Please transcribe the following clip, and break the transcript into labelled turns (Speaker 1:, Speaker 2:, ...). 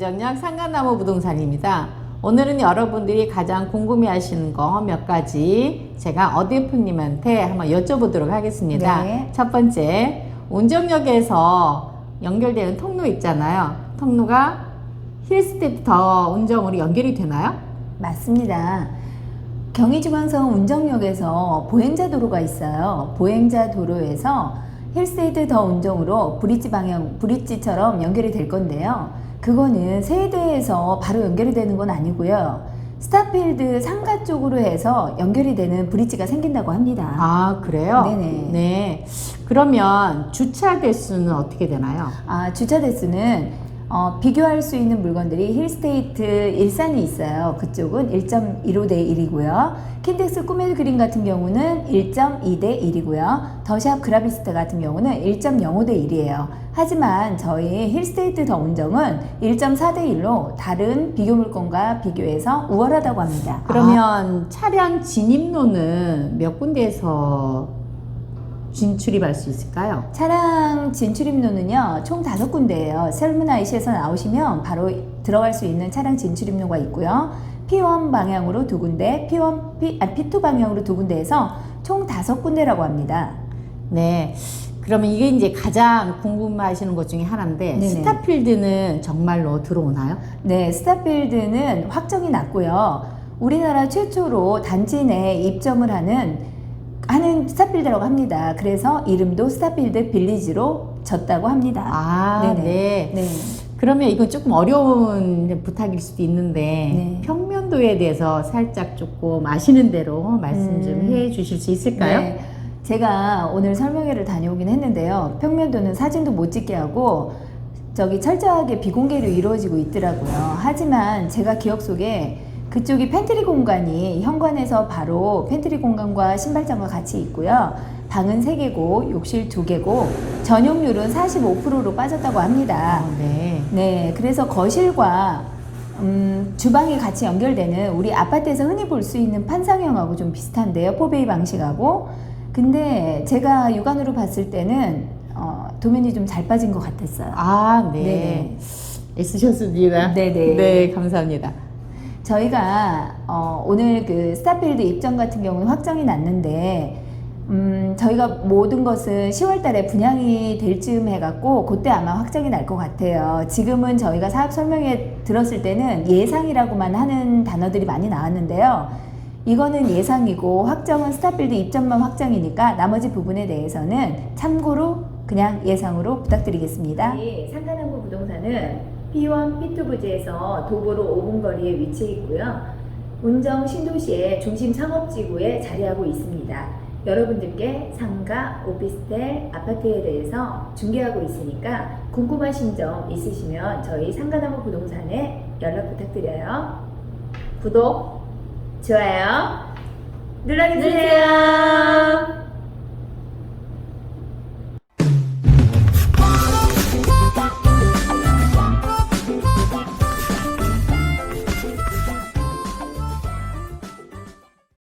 Speaker 1: 대전역 상가나무 부동산입니다. 오늘은 여러분들이 가장 궁금해 하시는 거 몇 가지 제가 어 대표님한테 한번 여쭤보도록 하겠습니다.
Speaker 2: 네.
Speaker 1: 첫 번째, 운정역에서 연결되는 통로 있잖아요. 통로가 힐스테이터 운정으로 연결이 되나요?
Speaker 2: 맞습니다. 경의중앙선 운정역에서 보행자 도로가 있어요. 보행자 도로에서 힐스테이트 더 운정으로 브릿지 방향, 브릿지처럼 연결이 될 건데요. 그거는 세대에서 바로 연결이 되는 건 아니고요. 스타필드 상가 쪽으로 해서 연결이 되는 브릿지가 생긴다고 합니다.
Speaker 1: 아, 그래요?
Speaker 2: 네네.
Speaker 1: 네. 그러면 주차 대수는 어떻게 되나요?
Speaker 2: 아, 주차 대수는 어, 비교할 수 있는 물건들이 힐스테이트 일산이 있어요. 그쪽은 1.15 대 1이고요. 킨텍스 꿈의 그림 같은 경우는 1.2 대 1이고요. 더샵 그라비스타 같은 경우는 1.05 대 1이에요. 하지만 저희 힐스테이트 더 운정은 1.4 대 1로 다른 비교 물건과 비교해서 우월하다고 합니다.
Speaker 1: 그러면 차량 진입로는 몇 군데에서 진출입할 수 있을까요?
Speaker 2: 차량 진출입로는요 총 다섯 군데예요. 셀문아이시에서 나오시면 바로 들어갈 수 있는 차량 진출입로가 있고요. P1 방향으로 두 군데, P1, P, 아, P2 방향으로 두 군데에서 총 다섯 군데라고 합니다.
Speaker 1: 네. 그러면 이게 이제 가장 궁금하시는 것 중에 하나인데
Speaker 2: 네네.
Speaker 1: 스타필드는 정말로 들어오나요?
Speaker 2: 네, 스타필드는 확정이 났고요. 우리나라 최초로 단지 내에 입점을 하는 하는 스타필드라고 합니다. 그래서 이름도 스타필드 빌리지로 졌다고 합니다.
Speaker 1: 아,
Speaker 2: 네네.
Speaker 1: 네.
Speaker 2: 네.
Speaker 1: 그러면 이건 조금 어려운 부탁일 수도 있는데
Speaker 2: 네.
Speaker 1: 평면도에 대해서 살짝 조금 아시는 대로 말씀 좀
Speaker 2: 음.
Speaker 1: 해 주실 수 있을까요?
Speaker 2: 네. 제가 오늘 설명회를 다녀오긴 했는데요. 평면도는 사진도 못 찍게 하고 저기 철저하게 비공개로 이루어지고 있더라고요. 하지만 제가 기억 속에 그쪽이 팬트리 공간이 현관에서 바로 팬트리 공간과 신발장과 같이 있고요. 방은 3개고 욕실 2개고 전용률은 45%로 빠졌다고 합니다.
Speaker 1: 아, 네.
Speaker 2: 네, 그래서 거실과 음, 주방이 같이 연결되는 우리 아파트에서 흔히 볼 수 있는 판상형하고 좀 비슷한데요. 포베이 방식하고. 근데 제가 육안으로 봤을 때는 어, 도면이 좀 잘 빠진 것 같았어요.
Speaker 1: 아, 네.
Speaker 2: 네네.
Speaker 1: 애쓰셨습니다.
Speaker 2: 네네.
Speaker 1: 네, 감사합니다.
Speaker 2: 저희가 어, 오늘 그 스타필드 입점 같은 경우는 확정이 났는데 음, 저희가 모든 것은 10월 달에 분양이 될 즈음 해갖고 그때 아마 확정이 날 것 같아요. 지금은 저희가 사업 설명회 들었을 때는 예상이라고만 하는 단어들이 많이 나왔는데요. 이거는 예상이고 확정은 스타필드 입점만 확정이니까 나머지 부분에 대해서는 참고로 그냥 예상으로 부탁드리겠습니다. 상가남구 부동산은 P1, P2 부지에서 도보로 5분 거리에 위치해 있고요. 운정 신도시의 중심 상업지구에 자리하고 있습니다. 여러분들께 상가, 오피스텔, 아파트에 대해서 중개하고 있으니까 궁금하신 점 있으시면 저희 상가나무 부동산에 연락 부탁드려요. 구독, 좋아요 눌러주세요.